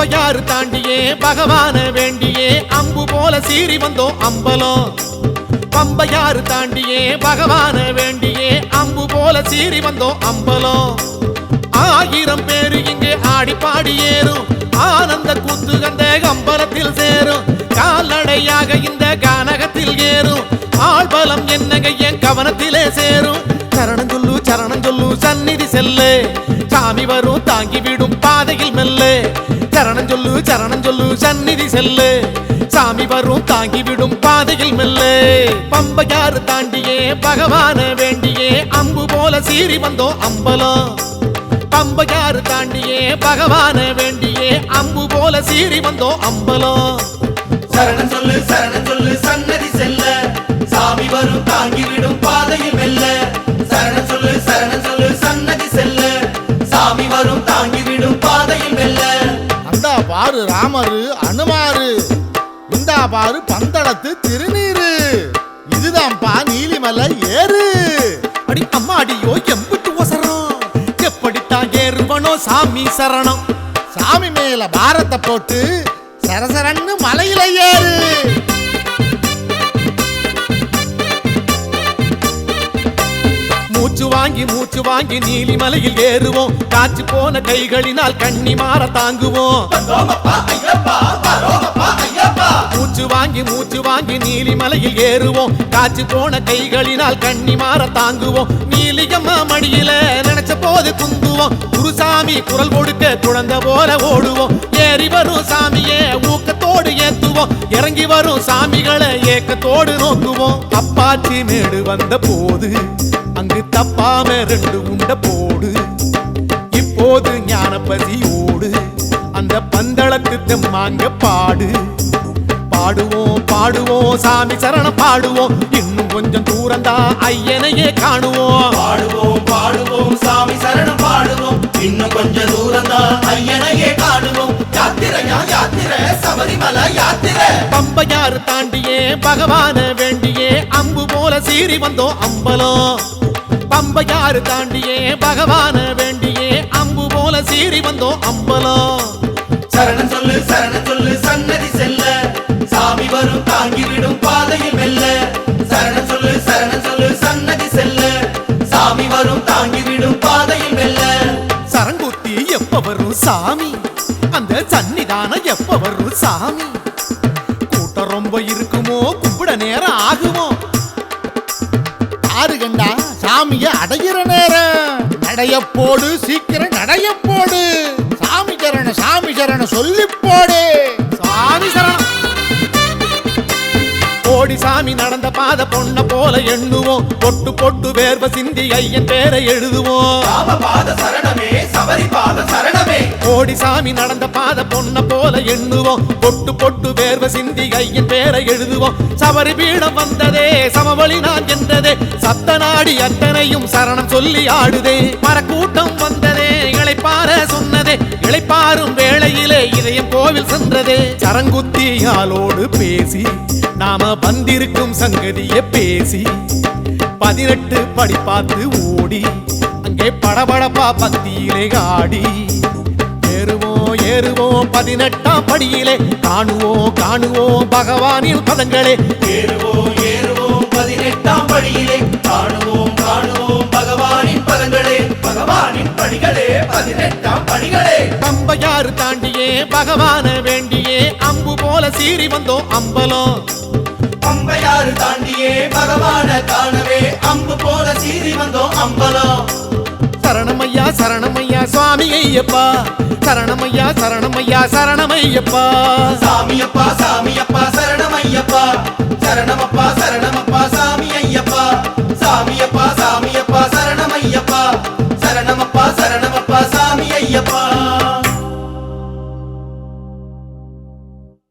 அம்பையாறு தாண்டியே பகவான வேண்டியே அம்பு போல சீறி வந்தோம் அம்பலம். பம்பையாறு தாண்டியே பகவான வேண்டியே அம்பு போல சீறி வந்தோம் அம்பலம். ஆயிரம் பேரு இங்கே ஆடி பாடி ஏறும். ஆனந்த கூத்து அந்த அம்பலத்தில் சேரும். கால்நடையாக இந்த கானகத்தில் ஏறும். ஆழ்பலம் என்னங்க என் கவனத்திலே சேரும். சரணம் சொல்லு சரணம் சொல்லு சந்நிதி செல்லு. சாமி வரும் தாங்கி விடும் சொல்லு சரணம் சொல்லு சந்நிதி செல்லு. சாமி வரும் தாங்கி விடும் பாதையில் மெல்ல. பம்பையாறு தாண்டியே பகவான வேண்டியே. அம்பு போல சீறி வந்தோம் அம்பலம். பம்பையாறு தாண்டியே பகவான வேண்டியே. அம்பு போல சீறி வந்தோம் அம்பலம். சரணம் சொல்லு சரணம் சொல்லு சன்னதி செல்ல. சாமி வரும் தாங்கி பாரு ராமரு அனுமாரு இந்தா பாரு பந்தளத்து திருநீரு. இதுதான்ப்பா நீலிமலை ஏறு. அடி அம்மா அடியோ எம்பிட்டு ஒசரம். எப்படித்தான் ஏறுவனோ சாமி சரணம். சாமி மேல பாரத்தை போட்டு சரசரன்னு மலையில ஏறு. மூச்சு வாங்கி மூச்சு வாங்கி நீலிமலையில் ஏறுவோம். காய்ச்சி போன கைகளினால் கண்ணி மாற தாங்குவோம். மூச்சு வாங்கி மூச்சு வாங்கி நீலிமலையில் ஏறுவோம். காய்ச்சி போன கைகளினால் கண்ணி மாற தாங்குவோம். நீலியம்மா மடியில நினைச்ச போது குந்துவோம் குருசாமி குரல் கொடுக்க குழந்த போல ஓடுவோம். ஏறி வரும் சாமியே ஊக்கத்தோடு ஏத்துவோம். இறங்கி வரும் சாமிகளை ஏக்கத்தோடு நோக்குவோம். அப்பாச்சி மேடு வந்த போது அங்கு தப்பாம ரெண்டு உண்ட போடு. இப்போது ஞானபதியோடு அந்த பந்தளத்து தெம்மாங்க பாடு. பாடுவோம் பாடுவோம் சாமி சரணம் பாடுவோம். இன்னும் கொஞ்சம் தூரந்தா ஐயனையே காணுவோம். பாடுவோம் பாடுவோம் சாமி சரணம் பாடுவோம். இன்னும் கொஞ்ச தூரம் தான் ஐயனையே காணுவோம். யாத்திரையா யாத்திரை சபரிமலை யாத்திரை. பம்பையாறு தாண்டியே பகவான வேண்டியே அம்பு போல சீறி வந்தோம் அம்பலம். பம்பையாறு தாண்டியே பகவான வேண்டியே அம்பு போல சீறி வந்தோம் அம்பலம். சரணம் சொல்லு சரணம் சொல்லு சன்னதி செல்ல. சாமி வரும் தாங்கிவிடும் பாதையில் மெல்ல. வரும் சாமி. அந்த சன்னிதானம் எப்ப வரும் சாமி? கூட்டம் ரொம்ப இருக்குமோ? கும்பிட நேரம் ஆகுமோ? ஆறு கண்டா? சாமிய அடையிற நேரம். நடைய போடு சீக்கிரம் நடைய போடு. சாமி சரண சாமி சரண சொல்லி போடு. ஓடி சாமி நடந்த பாத பொண்ண போல எண்ணுவோம். பொட்டு பொட்டு வேர்வ சிந்தி ஐயன் பேரை எழுதுவோம். ஓடி சாமி நடந்த பாத பொண்ண போல எண்ணுவோம். பொட்டு பொட்டு வேர்வ சிந்தி ஐயன் பேரை எழுதுவோம். சபரி பீடம் வந்ததே சமவழி நான் என்றதே. சத்த நாடி அத்தனையும் சரணம் சொல்லி ஆடுதே. மரக்கூட்டம் வந்ததே இளைப்பார சொன்னதே. இளைப்பாரும் வேளையிலே இதயம் கோவில் சென்றதே. சரங்குத்தியாலோடு பேசி நாம வந்திருக்கும் சங்கதிய பேசி பதினெட்டு படி பார்த்து ஓடி அங்கே படபடப்பா பத்தியிலே ஆடி. ஏறுவோம் ஏறுவோம் பதினெட்டாம் படியிலே காணுவோம் காணுவோம் பகவானின் பதங்களே ஏறுவோம் ஏறுவோம் பதினெட்டாம் படியிலே காணுவோம் காணுவோம் பகவானின் பதங்களே பகவானின் படிகளே பதினெட்டாம் படிகளே. பம்பையாறு தாண்டியே பகவான வேண்டியே சீறி வந்தோம் அம்பலம். பம்பையாறு தாண்டியே பகவான காணவே அம்பு போல சீறி வந்தோம் அம்பலம். சரணமையா சரணமையா சுவாமி ஐயப்பா. சரணமையா சரணமையா சரணமையப்பா. சாமியப்பா சாமியப்பா சரணமையப்பா. சரணமப்பா சரணமப்பா.